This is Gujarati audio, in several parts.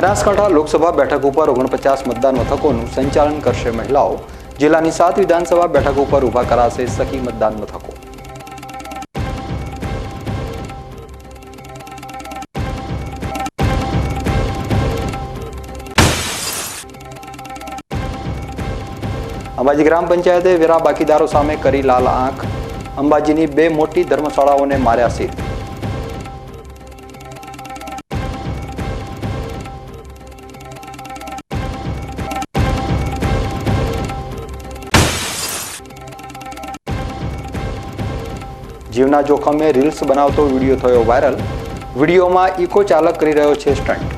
Banaskantha Lok Sabha બેઠક ઉપર ઓગણપચાસ મતદાન મથકોનું સંચાલન કરશે મહિલાઓ. જિલ્લાની સાત વિધાનસભા બેઠક ઉપર ઊભા કરાશે સખી મતદાન મથકો. અંબાજી ગ્રામ પંચાયતે વેરા બાકીદારો સામે કરી લાલ આંખ. અંબાજીની બે મોટી ધર્મશાળાઓને માર્યા સીલ જીવના જોખમે રીલ્સ બનાવતો વીડિયો થયો વાયરલ. વિડીયોમાં ઇકો ચાલક કરી રહ્યો છે સ્ટન્ટ.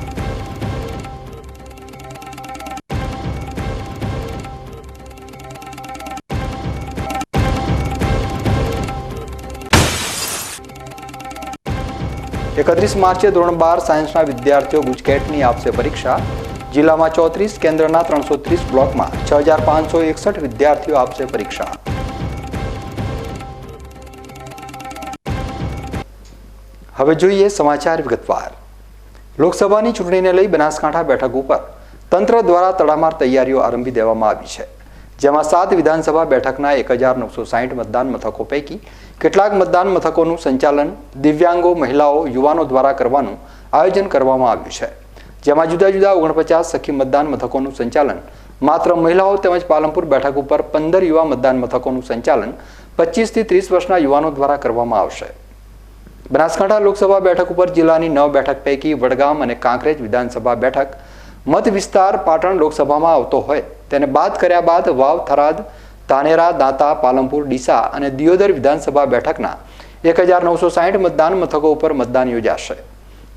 એકત્રીસ માર્ચે ધોરણ બાર સાયન્સના વિદ્યાર્થીઓ ગુજકેટની આપશે પરીક્ષા. જિલ્લામાં ચોત્રીસ, કેન્દ્રના ત્રણસો ત્રીસ બ્લોકમાં છ હજાર પાંચસો એકસઠ વિદ્યાર્થીઓ આપશે પરીક્ષા. હવે જોઈએ સમાચાર વિગતવાર. લોકસભાની ચૂંટણીને લઈ બનાસકાંઠા બેઠક ઉપર તંત્ર દ્વારા તડામાર તૈયારીઓ આરંભી દેવામાં આવી છે, જેમાં સાત વિધાનસભા બેઠકના એક હજાર નવસો સાહીઠ મતદાન મથકો પૈકી કેટલાક મતદાન મથકોનું સંચાલન દિવ્યાંગો, મહિલાઓ, યુવાનો દ્વારા કરવાનું આયોજન કરવામાં આવ્યું છે. જેમાં જુદા જુદા ઓગણપચાસ સખી મતદાન મથકોનું સંચાલન, માત્ર મહિલાઓ તેમજ પાલનપુર બેઠક ઉપર પંદર યુવા મતદાન મથકોનું સંચાલન પચીસથી ત્રીસ વર્ષના યુવાનો દ્વારા કરવામાં આવશે. બનાસકાંઠા લોકસભા બેઠક ઉપર જિલ્લાની નવ બેઠક પૈકી વડગામ અને કાંકરેજ વિધાનસભા બેઠક મત વિસ્તાર પાટણ લોકસભામાં આવતો હોય તેને બાદ કર્યા બાદ વાવ, થરાદ, ધાનેરા, દાંતા, પાલનપુર, ડીસા અને દિયોદર વિધાનસભા બેઠકના એક હજાર નવસો સાહીઠ મતદાન મથકો ઉપર મતદાન યોજાશે.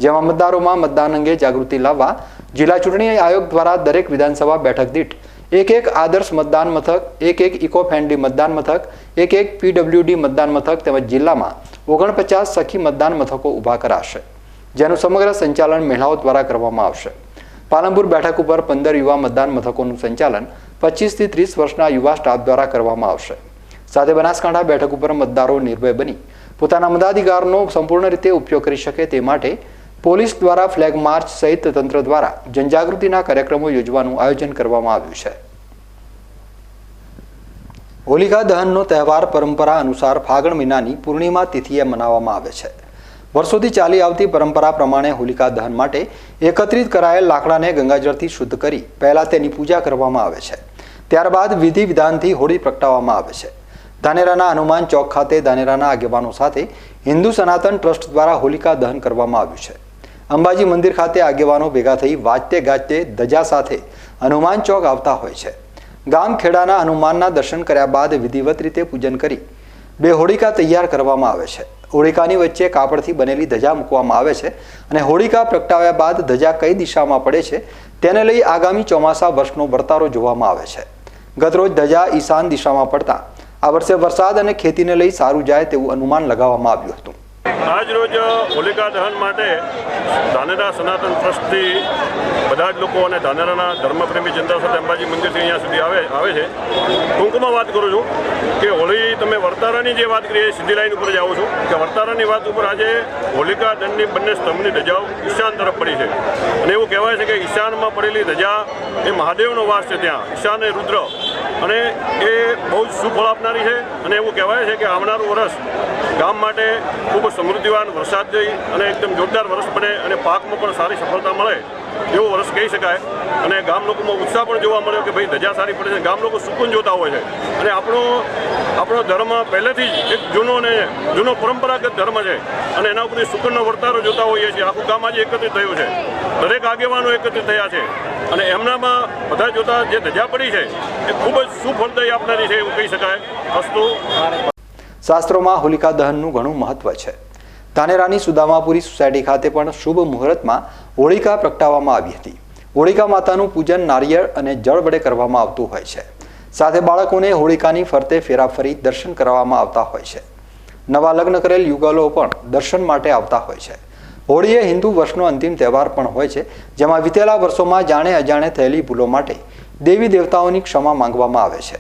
જેમાં મતદારોમાં મતદાન અંગે જાગૃતિ લાવવા જિલ્લા ચૂંટણી આયોગ દ્વારા દરેક વિધાનસભા બેઠક દીઠ એક એક આદર્શ મતદાન મથક, એક એક ઇકો ફ્રેન્ડલી મતદાન મથક, એક એક પીડબ્લ્યુડી મતદાન મથક તેમજ જિલ્લામાં ઓગણપચાસ સખી મતદાન મથકો ઊભા કરાશે, જેનું સમગ્ર સંચાલન મહિલાઓ દ્વારા કરવામાં આવશે. પાલનપુર બેઠક ઉપર પંદર યુવા મતદાન મથકોનું સંચાલન પચીસથી ત્રીસ વર્ષના યુવા સ્ટાફ દ્વારા કરવામાં આવશે. સાથે બનાસકાંઠા બેઠક ઉપર મતદારો નિર્ભય બની, પોતાના મતાધિકારનો સંપૂર્ણ રીતે ઉપયોગ કરી શકે તે માટે પોલીસ દ્વારા ફ્લેગ માર્ચ સહિત તંત્ર દ્વારા જનજાગૃતિના કાર્યક્રમો યોજવાનું આયોજન કરવામાં આવ્યું છે. હોલિકા દહનનો તહેવાર પરંપરા અનુસાર ફાગણ મહિનાની પૂર્ણિમા તિથિએ મનાવવામાં આવે છે. વર્ષોથી ચાલી આવતી પરંપરા પ્રમાણે હોલિકા દહન માટે એકત્રિત કરાયેલ લાકડાને ગંગાજળથી શુદ્ધ કરી પહેલાં તેની પૂજા કરવામાં આવે છે. ત્યારબાદ વિધિ વિધાનથી હોળી પ્રગટાવવામાં આવે છે. ધાનેરાના હનુમાન ચોક ખાતે ધાનેરાના આગેવાનો સાથે હિન્દુ સનાતન ટ્રસ્ટ દ્વારા હોલિકા દહન કરવામાં આવ્યું છે. અંબાજી મંદિર ખાતે આગેવાનો ભેગા થઈ વાજતે ગાજતે ધજા સાથે હનુમાન ચોક આવતા હોય છે. ગામ ખેડાના હનુમાનના દર્શન કર્યા બાદ વિધિવત રીતે પૂજન કરી બે હોળિકા તૈયાર કરવામાં આવે છે. હોળિકાની વચ્ચે કાપડથી બનેલી ધજા મૂકવામાં આવે છે અને હોળિકા પ્રગટાવ્યા બાદ ધજા કઈ દિશામાં પડે છે તેને લઈ આગામી ચોમાસા વર્ષનો વર્તારો જોવામાં આવે છે. ગતરોજ ધજા ઈશાન દિશામાં પડતા આ વર્ષે વરસાદ અને ખેતીને લઈ સારું જાય તેવું અનુમાન લગાવવામાં આવ્યું હતું. આજ રોજ હોલિકા દહન માટે ધાનેરા સનાતન ટ્રસ્ટથી બધા જ લોકો અને ધાનેરાના ધર્મપ્રેમી જનતા સાથે અંબાજી મંદિરથી અહીંયા સુધી આવે આવે છે. ટૂંકમાં વાત કરું છું કે હોળી તમે વર્તારાની જે વાત કરીએ સીધી લાઈન ઉપર જ આવું છું કે વર્તારાની વાત ઉપર આજે હોલિકા દહનની બંને સ્તંભની ધજાઓ ઈશાન તરફ પડી છે. અને એવું કહેવાય છે કે ઈશાનમાં પડેલી ધજા એ મહાદેવનો વાસ છે ત્યાં. ઈશાન એ રુદ્ર. અને એ બહુ જ સુફળ આપનારી છે. અને એવું કહેવાય છે કે આવનારું વર્ષ ગામ માટે ખૂબ સમૃદ્ધિવાન વરસાદ જઈ અને એકદમ જોરદાર વરસ બને અને પાકમાં પણ સારી સફળતા મળે એવું વર્ષ કહી શકાય. અને ગામ લોકોમાં ઉત્સાહ પણ જોવા મળ્યો કે ભાઈ ધજા સારી પડે છે. ગામ લોકો સુકૂન જોતા હોય છે. અને આપણો આપણો ધર્મ પહેલેથી જ એક જૂનો ને જૂનો પરંપરાગત ધર્મ છે. અને એના ઉપરથી સુકૂનનો વર્તારો જોતા હોઈએ છીએ. આખું ગામ આજે એકત્રિત થયું છે. દરેક આગેવાનો એકત્રિત થયા છે. અને એમનામાં બધા જોતા જે ધજા પડી છે, એ ખૂબ જ સુફળદાયી આપનારી છે એવું કહી શકાય. અસ્તુ. શાસ્ત્રોમાં હોલિકા દહનનું ઘણું મહત્વ છે. ધાનેરાની સુદામાપુરી સોસાયટી ખાતે પણ શુભ મુહૂર્તમાં હોળિકા પ્રગટાવવામાં આવી હતી. હોળિકા માતાનું પૂજન નારિયેળ અને જળ વડે કરવામાં આવતું હોય છે. સાથે બાળકોને હોળિકાની ફરતે ફેરાફરી, દર્શન કરવામાં આવતા હોય છે. નવા લગ્ન કરેલ યુગલો પણ દર્શન માટે આવતા હોય છે. હોળી એ હિન્દુ વર્ષનો અંતિમ તહેવાર પણ હોય છે, જેમાં વિતેલા વર્ષોમાં જાણે અજાણે થયેલી ભૂલો માટે દેવી દેવતાઓની ક્ષમા માંગવામાં આવે છે.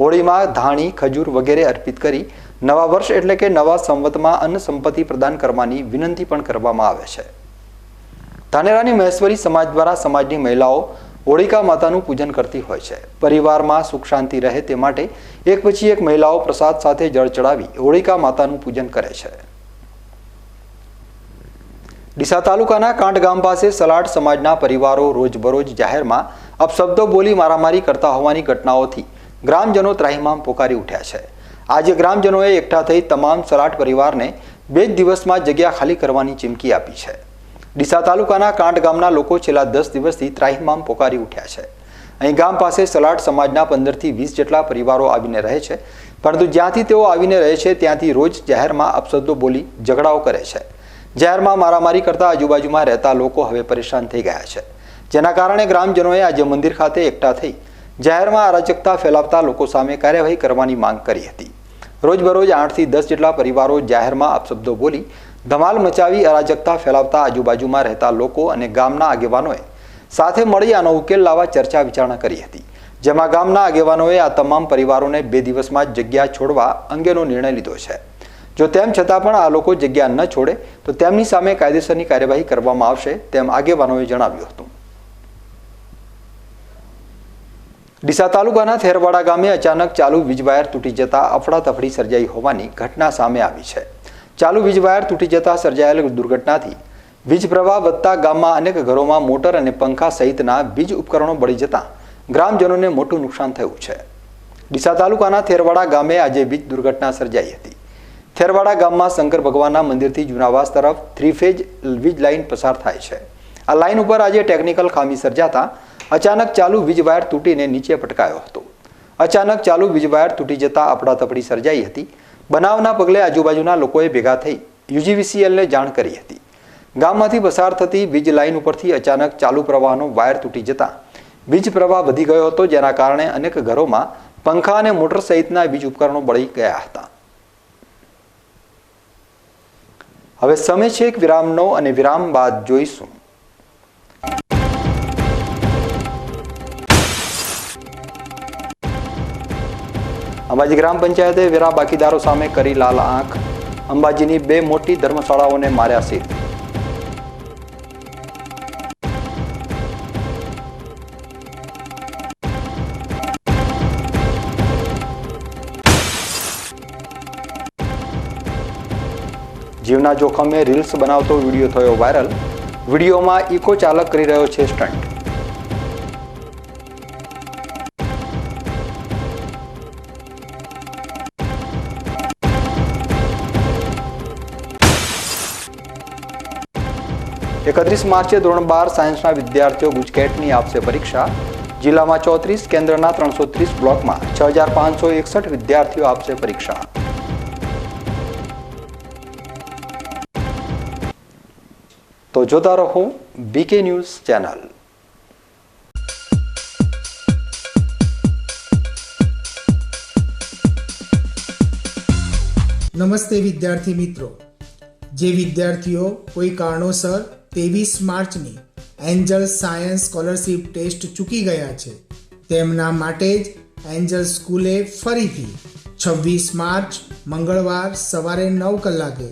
હોળીમાં ધાણી, ખજૂર વગેરે અર્પિત કરી નવા વર્ષ એટલે કે નવા સંવતમાં અન્ન સંપત્તિ પ્રદાન કરવાની વિનંતી પણ કરવામાં આવે છે. ધાનેરાની મહેશ્વરી સમાજ દ્વારા સમાજની મહિલાઓ હોળિકા માતાનું પૂજન કરતી હોય છે. પરિવારમાં સુખ શાંતિ રહે તે માટે એક પછી એક મહિલાઓ પ્રસાદ સાથે જળ ચડાવી હોળિકા માતાનું પૂજન કરે છે. ડીસા તાલુકાના કાંઠ ગામ પાસે સલાડ સમાજના પરિવારો રોજબરોજ જાહેરમાં અપશબ્દો બોલી મારામારી કરતા હોવાની ઘટનાઓથી ગ્રામજનો ત્રાહિમામ પોકારી ઉઠ્યા છે. આજે ગ્રામજનોએ એકઠા થઈ તમામ સરાટ પરિવારને બે જ દિવસમાં જગ્યા ખાલી કરવાની ચીમકી આપી છે. ડીસા તાલુકાના કાંઠ ગામના લોકો છેલ્લા દસ દિવસથી ત્રાહિમામ પોકારી ઉઠ્યા છે. અહીં ગામ પાસે સલાટ સમાજના પંદરથી વીસ જેટલા પરિવારો આવીને રહે છે. પરંતુ જ્યાંથી તેઓ આવીને રહે છે, ત્યાંથી રોજ જાહેરમાં અપશબ્દો બોલી ઝઘડાઓ કરે છે. જાહેરમાં મારામારી કરતા આજુબાજુમાં રહેતા લોકો હવે પરેશાન થઈ ગયા છે. જેના કારણે ગ્રામજનોએ આજે મંદિર ખાતે એકઠા થઈ જાહેરમાં અરાજકતા ફેલાવતા લોકો સામે કાર્યવાહી કરવાની માંગ કરી હતી. રોજબરોજ આઠથી દસ જેટલા પરિવારો જાહેરમાં અપશબ્દો બોલી ધમાલ મચાવી અરાજકતા ફેલાવતા આજુબાજુમાં રહેતા લોકો અને ગામના આગેવાનોએ સાથે મળી આનો ઉકેલ લાવવા ચર્ચા વિચારણા કરી હતી. જેમાં ગામના આગેવાનોએ આ તમામ પરિવારોને બે દિવસમાં જ જગ્યા છોડવા અંગેનો નિર્ણય લીધો છે. જો તેમ છતાં પણ આ લોકો જગ્યા ન છોડે, તો તેમની સામે કાયદેસરની કાર્યવાહી કરવામાં આવશે તેમ આગેવાનોએ જણાવ્યું હતું. ડીસા તાલુકાના થેરવાડા ગામે અચાનક ચાલુ વીજવાયર તૂટી જતા અફડાતફડી સર્જાઈ હોવાની ઘટના સામે આવી છે. ચાલુ વીજવાયર તૂટી જતા સર્જાયેલ દુર્ઘટનાથી વીજ પ્રવાહ વધતા ગામમાં અનેક ઘરોમાં મોટર અને પંખા સહિતના વીજ ઉપકરણો બળી જતા ગ્રામજનોને મોટું નુકસાન થયું છે. ડીસા તાલુકાના થેરવાડા ગામે આજે વીજ દુર્ઘટના સર્જાઈ હતી. થેરવાડા ગામમાં શંકર ભગવાનના મંદિરથી જુનાવાસ તરફ થ્રી ફેજ વીજ લાઇન પસાર થાય છે. આ લાઇન ઉપર આજે ટેકનિકલ ખામી સર્જાતા અચાનક ચાલુ વીજ વાયર તૂટીને નીચે પટકાયો હતો. અચાનક ચાલુ વીજ વાયર તૂટી જતા અફડાતફડી સર્જાઈ હતી. બનાવના પગલે આજુબાજુના લોકોએ ભેગા થઈ યુજીવીસીએલને જાણ કરી હતી. ગામમાંથી પસાર થતી વીજ લાઇન ઉપરથી અચાનક ચાલુ પ્રવાહનો વાયર તૂટી જતા વીજ પ્રવાહ વધી ગયો હતો, જેના કારણે અનેક ઘરોમાં પંખા અને મોટર સહિતના વીજ ઉપકરણો બળી ગયા હતા. હવે સમય છે એક વિરામનો અને વિરામ બાદ જોઈશું. અંબાજી ગ્રામ પંચાયતે વેરા બાકીદારો સામે કરી લાલ આંખ. અંબાજીની બે મોટી ધર્મશાળાઓને માર્યા સીલ જીવના જોખમે રીલ્સ બનાવતો વીડિયો થયો વાયરલ. વિડીયોમાં ઇકો ચાલક કરી રહ્યો છે સ્ટન્ટ. એકત્રીસ માર્ચે ધોરણ બાર સાયન્સના વિદ્યાર્થીઓ ગુજકેટની આપશે પરીક્ષા. જિલ્લામાં ચોત્રીસ, કેન્દ્રના ત્રણસો ત્રીસ બ્લોકમાં છ હજાર પાંચસો એકસઠ વિદ્યાર્થીઓ આપશે પરીક્ષા. તો જોતા રહો બીકે ન્યૂઝ ચેનલ. નમસ્તે વિદ્યાર્થી મિત્રો. જે વિદ્યાર્થીઓ કોઈ કારણોસર ત્રેવીસ માર્ચની એન્જલ સાયન્સ સ્કોલરશિપ ટેસ્ટ ચૂકી ગયા છે. તેમના માટે જ એન્જલ સ્કૂલે ફરીથી છવ્વીસ માર્ચ, મંગળવાર સવારે નવ કલાકે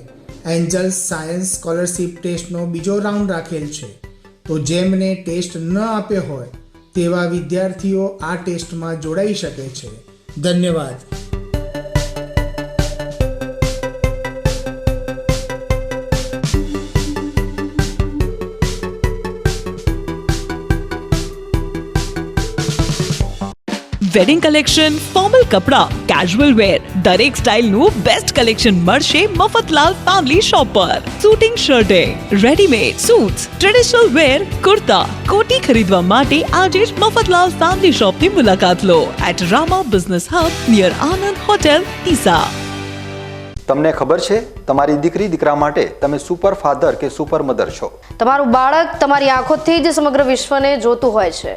એન્જલ સાયન્સ સ્કોલરશિપ ટેસ્ટનો બીજો રાઉન્ડ રાખેલ છે. તો જેમને ટેસ્ટ ન આપ્યો હોય, તેવા વિદ્યાર્થીઓ આ ટેસ્ટમાં જોડાઈ શકે છે. ધન્યવાદ. વેડિંગ કલેક્શન ફોર્મલ કપડાં કેઝ્યુઅલ વેર દરેક સ્ટાઇલનું બેસ્ટ કલેક્શન મળશે મફતલાલ ફેમિલી શોપ પર shooting શર્ટે readymade suits traditional wear kurta કોટી ખરીદવા માટે આજે જ મફતલાલ ફેમિલી શોપની મુલાકાત લો. At Rama business hub near Anand hotel ઈસા તમને ખબર છે તમારી દીકરી દીકરા માટે તમે સુપર ફાધર કે સુપર મધર છો? તમારું બાળક તમારી આંખોથી જ સમગ્ર વિશ્વને જોતું હોય છે.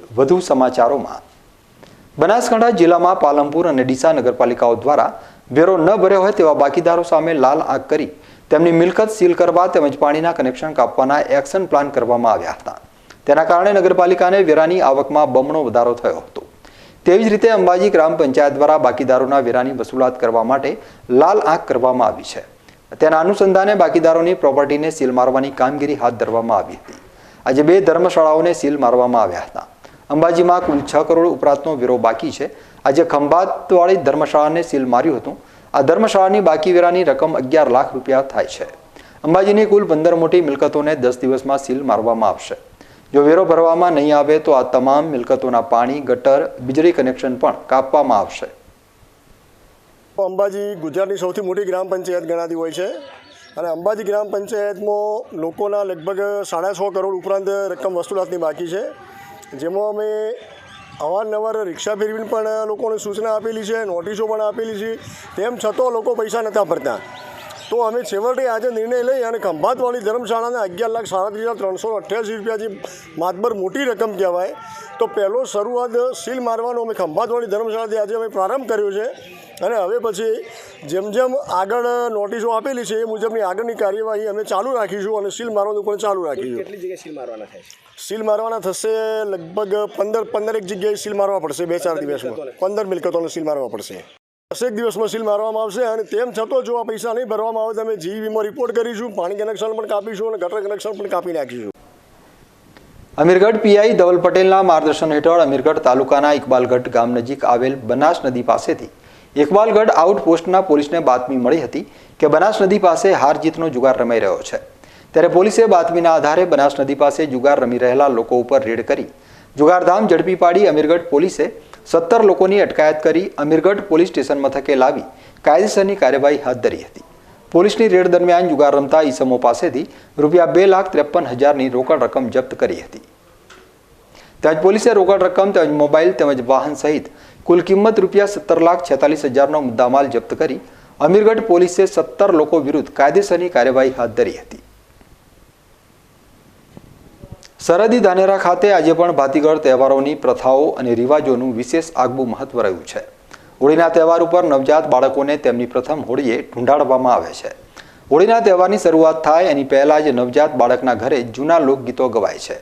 વધુ સમાચારોમાં. બનાસકાંઠા જિલ્લામાં પાલનપુર અને ડીસા નગરપાલિકાઓ દ્વારા વેરો ન ભર્યો હોય તેવા બાકીદારો સામે લાલ આંખ કરી તેમની મિલકત સીલ કરવા તેમજ પાણીના કનેક્શન કાપવાના એક્શન પ્લાન કરવામાં આવ્યા હતા. તેના કારણે નગરપાલિકાને વેરાની આવકમાં બમણો વધારો થયો હતો. તેવી જ રીતે અંબાજી ગ્રામ પંચાયત દ્વારા બાકીદારોના વેરાની વસૂલાત કરવા માટે લાલ આંખ કરવામાં આવી છે. તેના અનુસંધાને બાકીદારોની પ્રોપર્ટીને સીલ મારવાની કામગીરી હાથ ધરવામાં આવી હતી. આજે બે ધર્મશાળાઓને સીલ મારવામાં આવ્યા હતા. અંબાજીમાં કુલ છ કરોડ ઉપરાંતનો વેરો બાકી છે. આજે ખંભાતવાળી ધર્મશાળાને સીલ માર્યું હતું. આ ધર્મશાળાની બાકી વેરાની રકમ અગિયાર લાખ રૂપિયા થાય છે. અંબાજીની કુલ પંદર મોટી મિલકતોને દસ દિવસમાં સીલ મારવામાં આવશે. જો વેરો ભરવામાં નહીં આવે તો આ તમામ મિલકતોના પાણી, ગટર, વીજળી કનેક્શન પણ કાપવામાં આવશે. અંબાજી ગુજરાતની સૌથી મોટી ગ્રામ પંચાયત ગણાતી હોય છે. અને અંબાજી ગ્રામ પંચાયતમાં લોકોના લગભગ સાડા છ કરોડ ઉપરાંત રકમ વસૂલાતની બાકી છે. જેમાં અમે અવારનવાર રિક્ષા ફેરવીને પણ લોકોને સૂચના આપેલી છે, નોટિસો પણ આપેલી છે, તેમ છતાં લોકો પૈસા નહોતા ભરતા તો અમે છેવટે આજે નિર્ણય લઈ અને ખંભાતવાળી ધર્મશાળાને અગિયાર લાખ સાડત્રીસ હજાર ત્રણસો અઠ્યાસી રૂપિયા જે માતબર મોટી રકમ કહેવાય. તો પહેલો શરૂઆત સીલ મારવાનો અમે ખંભાતવાડી ધર્મશાળાથી આજે અમે પ્રારંભ કર્યો છે. અને હવે પછી જેમ જેમ આગળ નોટિસો આપેલી છે એ મુજબની આગળની કાર્યવાહી અમે ચાલુ રાખીશું અને સીલ મારવાનું પણ ચાલુ રાખીશું. કેટલી જગ્યાએ સીલ મારવાના થાય સીલ મારવાના થશે લગભગ પંદર પંદર એક જગ્યાએ સીલ મારવા પડશે બે ચાર દિવસમાં. પંદર મિલકતોને સીલ મારવા પડશે. દસેક દિવસમાં સીલ મારવામાં આવશે અને તેમ છતાં જો આ પૈસા નહીં ભરવામાં આવે તો અમે વીમો રિપોર્ટ કરીશું પાણી કનેક્શન પણ કાપીશું અને ગટર કનેક્શન પણ કાપી નાખીશું. અમીરગઢ પીઆઈ ધવલ પટેલના માર્ગદર્શન હેઠળ અમીરગઢ તાલુકાના ઇકબાલગઢ ગામ નજીક આવેલ બનાસ નદી પાસેથી ઇકબાલગઢ આઉટપોસ્ટના પોલીસને બાતમી મળી હતી કે બનાસ નદી પાસે હાર જીતનો જુગાર રમાઈ રહ્યો છે. ત્યારે પોલીસે બાતમીના આધારે બનાસ નદી પાસે જુગાર રમી રહેલા લોકો ઉપર રેડ કરી જુગારધામ ઝડપી પાડી અમીરગઢ પોલીસે સત્તર લોકોની અટકાયત કરી અમીરગઢ પોલીસ સ્ટેશન મથકે લાવી કાયદેસરની કાર્યવાહી હાથ ધરી હતી. પોલીસની રેડ દરમિયાન જુગાર રમતા ઈસમો પાસેથી રૂપિયા બે લાખ ત્રેપન હજારની રોકડ રકમ જપ્ત કરી હતી. તેમજ પોલીસે રોકડ રકમ તેમજ મોબાઈલ તેમજ વાહન સહિત કુલ કિંમત રૂપિયા સત્તર લાખ છેતાલીસ હજારનો મુદ્દામાલ જપ્ત કરી અમીરગઢ પોલીસે સત્તર લોકો વિરુદ્ધ કાયદેસરની કાર્યવાહી હાથ ધરી હતી. સરહદી ધાનેરા ખાતે આજે પણ ભાતીગળ તહેવારોની પ્રથાઓ અને રિવાજોનું વિશેષ આગવું મહત્વ રહ્યું છે. હોળીના તહેવાર ઉપર નવજાત બાળકોને તેમની પ્રથમ હોળીએ ઢૂંઢાડવામાં આવે છે. હોળીના તહેવારની શરૂઆત થાય એની પહેલાં જ નવજાત બાળકના ઘરે જૂના લોકગીતો ગવાય છે.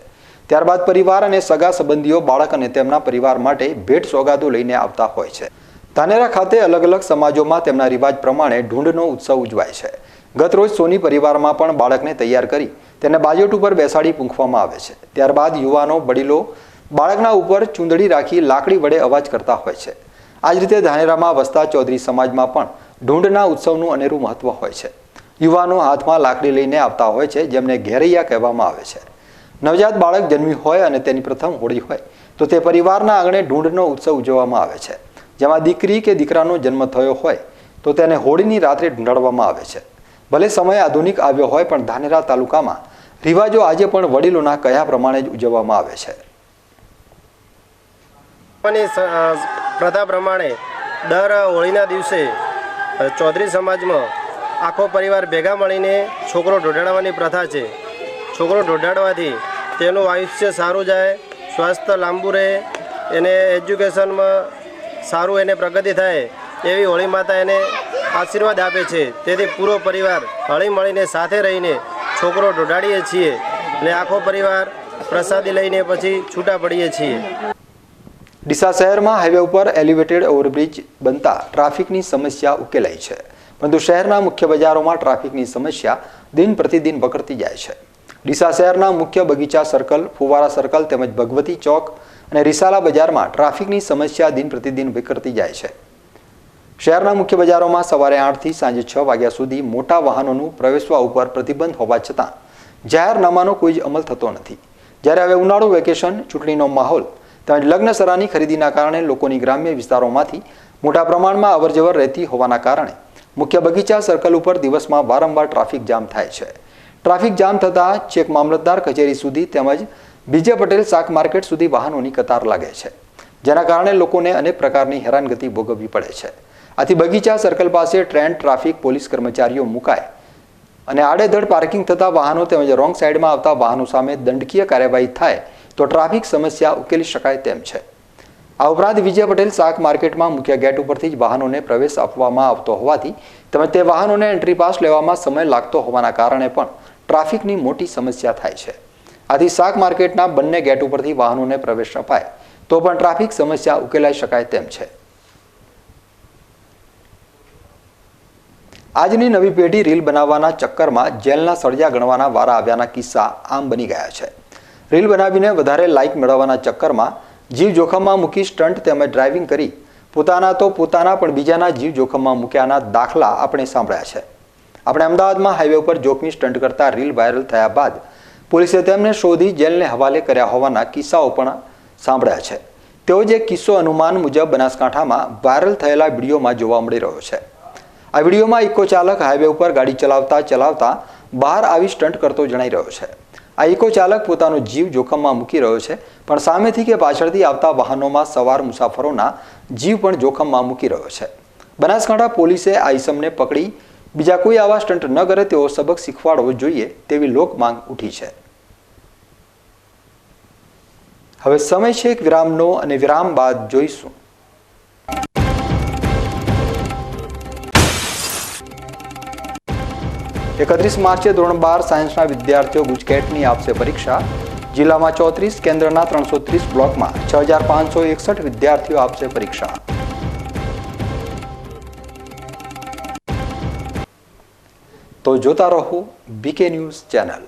ત્યારબાદ પરિવાર અને સગા સંબંધીઓ બાળક અને તેમના પરિવાર માટે ભેટ સોગાદો લઈને આવતા હોય છે. ધાનેરા ખાતે અલગ અલગ સમાજોમાં તેમના રિવાજ પ્રમાણે ઢૂંઢનો ઉત્સવ ઉજવાય છે. ગતરોજ સોની પરિવારમાં પણ બાળકને તૈયાર કરી તેને બાજોટ ઉપર બેસાડી પૂંખવામાં આવે છે. ત્યારબાદ યુવાનો, વડીલો બાળકના ઉપર ચૂંદડી રાખી લાકડી વડે અવાજ કરતા હોય છે. આ જ રીતે ધાનેરામાં વસતા ચૌધરી સમાજમાં પણ ઢૂંઢના ઉત્સવનું અનેરું મહત્વ હોય છે. યુવાનો હાથમાં લાકડી લઈને આવતા હોય છે, જેમને ઘેરૈયા કહેવામાં આવે છે. નવજાત બાળક જન્મ્યું હોય અને તેની પ્રથમ હોળી હોય, તો તે પરિવારના આંગણે ઢૂંઢનો ઉત્સવ ઉજવવામાં આવે છે. જેમાં દીકરી કે દીકરાનો જન્મ થયો હોય, તો તેને હોળીની રાત્રે ઢૂંઢાડવામાં આવે છે. ભલે સમય આધુનિક આવ્યો હોય, પણ ધાનેરા તાલુકામાં રિવાજો આજે પણ વડીલોના કયા પ્રમાણે જ ઉજવવામાં આવે છે. ની પ્રથા પ્રમાણે દર હોળીના દિવસે ચૌધરી સમાજમાં આખો પરિવાર ભેગા મળીને છોકરો ઢોઢાડવાની પ્રથા છે. છોકરો ઢોઢાડવાથી તેનું આયુષ્ય સારું જાય, સ્વાસ્થ્ય લાંબુ રહે, એને એજ્યુકેશનમાં સારું એને પ્રગતિ થાય, એવી હોળી માતા એને આશીર્વાદ આપે છે. તેથી પૂરો પરિવાર હળી મળીને સાથે રહીને છોકરો ઢોઢાડીએ છીએ અને આખો પરિવાર પ્રસાદી લઈને પછી છૂટા પડીએ છીએ. ડીસા શહેરમાં હાઈવે ઉપર એલિવેટેડ ઓવરબ્રિજ બનતા ટ્રાફિકની સમસ્યા ઉકેલાઈ છે. પરંતુ શહેરના મુખ્ય બજારોમાં ટ્રાફિકની સમસ્યા દિન પ્રતિદિન વકરતી જાય છે. ડીસા શહેરના મુખ્ય બગીચા સર્કલ, ફુવારા સર્કલ તેમજ ભગવતી ચોક અને રિસાલા બજારમાં ટ્રાફિકની સમસ્યા દિન પ્રતિદિન વિકરતી જાય છે. શહેરના મુખ્ય બજારોમાં સવારે આઠથી સાંજે છ વાગ્યા સુધી મોટા વાહનોનું પ્રવેશવા ઉપર પ્રતિબંધ હોવા છતાં જાહેરનામાનો કોઈ જ અમલ થતો નથી. જ્યારે હવે ઉનાળુ વેકેશન, ચૂંટણીનો માહોલ તેમજ લગ્ન સરાની ખરીદીના કારણે લોકોની ગ્રામ્ય વિસ્તારોમાંથી મોટા પ્રમાણમાં અવરજવર રહેતી હોવાના કારણે મુખ્ય બગીચા સર્કલ ઉપર દિવસમાં વારંવાર ટ્રાફિક જામ થાય છે. ટ્રાફિક જામ થતાં ચેક મામલતદાર કચેરી સુધી તેમજ બીજે પટેલ શાક માર્કેટ સુધી વાહનોની કતાર લાગે છે. જેના કારણે લોકોને અનેક પ્રકારની હેરાનગતિ ભોગવવી પડે છે. આથી બગીચા સર્કલ પાસે ટ્રેન, ટ્રાફિક, પોલીસ કર્મચારીઓ મુકાય અને આડેધડ પાર્કિંગ થતા વાહનો તેમજ રોંગ સાઈડમાં આવતા વાહનો સામે દંડકીય કાર્યવાહી થાય તો ટ્રાફિક સમસ્યા ઉકેલી શકાય તેમ છે. આ ઉપરાંત વિજય પટેલ શાક માર્કેટમાં મુખ્ય ગેટ ઉપરથી જ વાહનોને પ્રવેશ આપવામાં આવતો હોવાથી તેમજ તે વાહનોને એન્ટ્રી પાસ લેવામાં સમય લાગતો હોવાના કારણે પણ ટ્રાફિકની મોટી સમસ્યા થાય છે. આથી શાક માર્કેટના બંને ગેટ ઉપરથી વાહનોને પ્રવેશ અપાય તો પણ ટ્રાફિક સમસ્યા ઉકેલાઈ શકાય તેમ છે. આજની નવી પેઢી રીલ બનાવવાના ચક્કરમાં જેલના સળિયા ગણવાના વારા આવ્યાના કિસ્સા આમ બની ગયા છે. રીલ બનાવીને વધારે લાઇક મેળવવાના ચક્કરમાં જીવ જોખમમાં મૂકી સ્ટન્ટ તેમજ ડ્રાઇવિંગ કરી. પોતાના તો પોતાના, પણ બીજાના જીવ જોખમમાં મૂક્યાના દાખલા આપણે સાંભળ્યા છે. આપણે અમદાવાદમાં હાઈવે ઉપર જોખમી સ્ટન્ટ કરતા રીલ વાયરલ થયા બાદ પોલીસે તેમને શોધી જેલને હવાલે કર્યા હોવાના કિસ્સાઓ પણ સાંભળ્યા છે. તેઓ જે કિસ્સો અનુમાન મુજબ બનાસકાંઠામાં વાયરલ થયેલા વિડીયોમાં જોવા મળી રહ્યો છે. આ વિડીયોમાં ઇકો ચાલક હાઈવે ઉપર ગાડી ચલાવતા ચલાવતા બહાર આવી સ્ટન્ટ કરતો જણાઈ રહ્યો છે. આ ઇકો ચાલક પોતાનો જીવ જોખમમાં મૂકી રહ્યો છે, પણ સામેથી કે પાછળથી આવતા વાહનોમાં સવાર મુસાફરોના જીવ પણ જોખમમાં મૂકી રહ્યો છે. બનાસકાંઠા પોલીસે આ ઇસમને પકડી. બીજા કોઈ આવા સ્ટન્ટ ન કરે તેવો સબક શીખવાડવો જોઈએ તેવી લોક માંગ ઉઠી છે. હવે સમય છે એક વિરામનો અને વિરામ બાદ જોઈશું. એકત્રીસ માર્ચે ધોરણ બાર સાયન્સના વિદ્યાર્થીઓ ગુજકેટની આપશે પરીક્ષા. જિલ્લામાં ચોત્રીસ, કેન્દ્રના ત્રણસો ત્રીસ બ્લોકમાં છ હજાર પાંચસો એકસઠ વિદ્યાર્થીઓ આપશે પરીક્ષા. તો જોતા રહો BK news channel.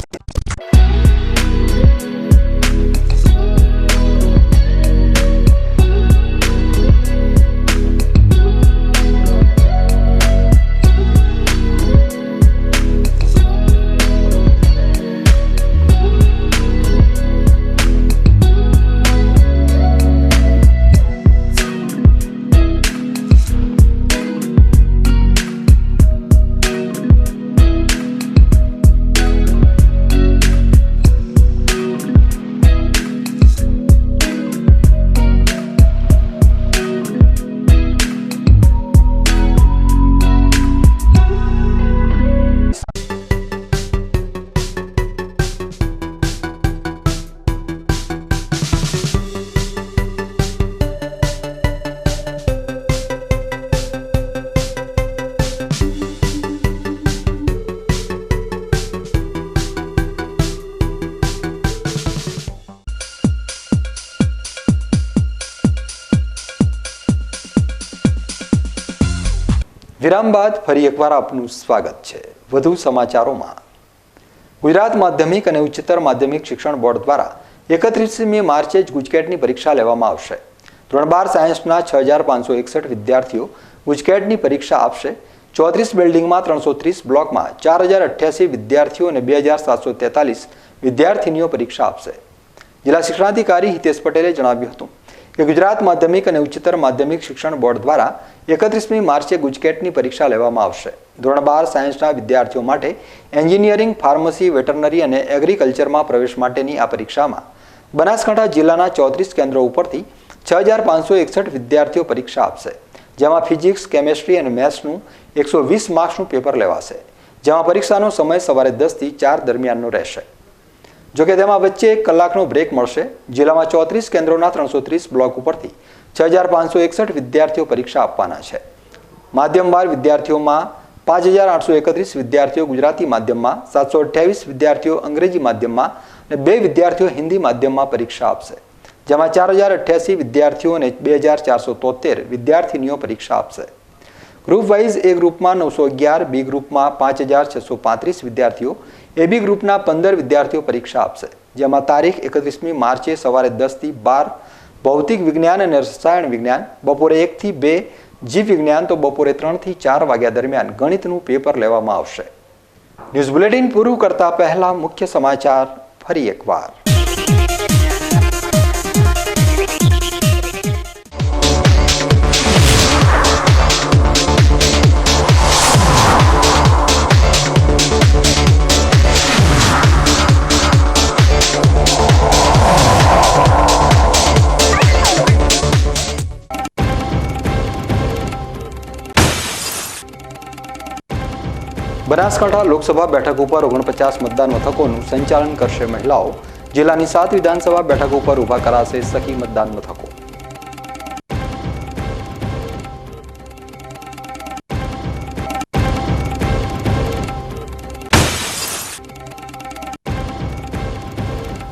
વિરામ બાદ ફરી એકવાર આપનું સ્વાગત છે. વધુ સમાચારોમાં. ગુજરાત માધ્યમિક અને ઉચ્ચતર માધ્યમિક શિક્ષણ બોર્ડ દ્વારા એકત્રીસમી માર્ચે જ ગુજકેટની પરીક્ષા લેવામાં આવશે. ધોરણ બાર સાયન્સના છ હજાર પાંચસો એકસઠ વિદ્યાર્થીઓ ગુજકેટની પરીક્ષા આપશે. ચોત્રીસ બિલ્ડિંગમાં ત્રણસો ત્રીસ બ્લોકમાં ચાર હજાર અઠ્યાસી વિદ્યાર્થીઓ અને બે હજાર સાતસો તેતાલીસ વિદ્યાર્થીનીઓ પરીક્ષા આપશે. જિલ્લા શિક્ષણાધિકારી હિતેશ પટેલે જણાવ્યું હતું. કે ગુજરાત માધ્યમિક અને ઉચ્ચતર માધ્યમિક શિક્ષણ બોર્ડ દ્વારા એકત્રીસમી માર્ચે ગુજકેટની પરીક્ષા લેવામાં આવશે. ધોરણ બાર સાયન્સના વિદ્યાર્થીઓ માટે એન્જિનિયરિંગ, ફાર્મસી, વેટરનરી અને એગ્રીકલ્ચરમાં પ્રવેશ માટેની આ પરીક્ષામાં બનાસકાંઠા જિલ્લાના ચોત્રીસ કેન્દ્રો ઉપરથી છ હજાર પાંચસો એકસઠ વિદ્યાર્થીઓ પરીક્ષા આપશે, જેમાં ફિઝિક્સ, કેમેસ્ટ્રી અને મેથ્સનું એકસો વીસ માર્ક્સનું પેપર લેવાશે, જેમાં પરીક્ષાનો સમય સવારે દસથી ચાર દરમિયાનનો રહેશે. જોકે તેમાં વચ્ચે એક કલાકનો બ્રેક મળશે. જિલ્લામાં ચોત્રીસ, કેન્દ્રોના ત્રણસો ત્રીસ બ્લોક ઉપરથી છ હજાર પાંચસો એકસઠ વિદ્યાર્થીઓ પરીક્ષા આપવાના છે. માધ્યમ વિદ્યાર્થીઓમાં પાંચ હજાર આઠસો એકત્રીસ વિદ્યાર્થીઓ ગુજરાતી માધ્યમમાં, સાતસો અઠ્યાવીસ વિદ્યાર્થીઓ અંગ્રેજી માધ્યમમાં અને બે વિદ્યાર્થીઓ હિન્દી માધ્યમમાં પરીક્ષા આપશે. જેમાં ચાર હજાર અઠ્યાસી વિદ્યાર્થીઓ અને બે હજાર ચારસો તોતેર વિદ્યાર્થીનીઓ પરીક્ષા આપશે. ગ્રુપ વાઇઝ એ ગ્રુપમાં નવસો અગિયાર, બી ગ્રુપમાં પાંચ હજાર છસો પાંત્રીસ વિદ્યાર્થીઓ એબી ગ્રુપના પંદર વિદ્યાર્થીઓ પરીક્ષા આપશે. જેમાં તારીખ એકત્રીસમી માર્ચે સવારે દસથી બાર, ભૌતિક વિજ્ઞાન અને રસાયણ વિજ્ઞાન, બપોરે એકથી બે, જીવ વિજ્ઞાન તો બપોરે ત્રણથી ચાર વાગ્યા દરમિયાન ગણિતનું પેપર લેવામાં આવશે. ન્યૂઝ બુલેટિન પૂરું કરતા પહેલા મુખ્ય સમાચાર ફરી એકવાર. બનાસકાંઠા લોકસભા બેઠક ઉપર ઓગણપચાસ મતદાન મથકોનું સંચાલન કરશે મહિલાઓ. જિલ્લાની સાત વિધાનસભા બેઠક ઉપર ઊભા કરાશે સખી મતદાન મથકો.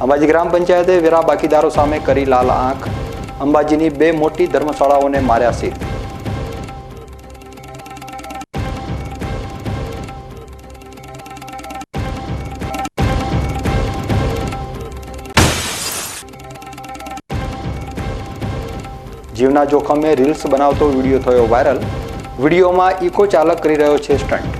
અંબાજી ગ્રામ પંચાયતે વેરા બાકીદારો સામે કરી લાલ આંખ. અંબાજીની બે મોટી ધર્મશાળાઓને માર્યા સીલ જીવના જોખમે રીલ્સ બનાવતો વીડિયો થયો વાયરલ. વિડીયોમાં ઇકો ચાલક કરી રહ્યો છે સ્ટન્ટ.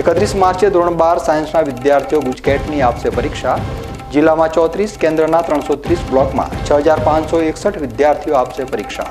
એકત્રીસ માર્ચે ધોરણ બાર સાયન્સના વિદ્યાર્થીઓ ગુજકેટની આપશે પરીક્ષા. જિલ્લામાં ચોત્રીસ, કેન્દ્રના ત્રણસો ત્રીસ બ્લોકમાં છ હજાર પાંચસો એકસઠ વિદ્યાર્થીઓ આપશે પરીક્ષા.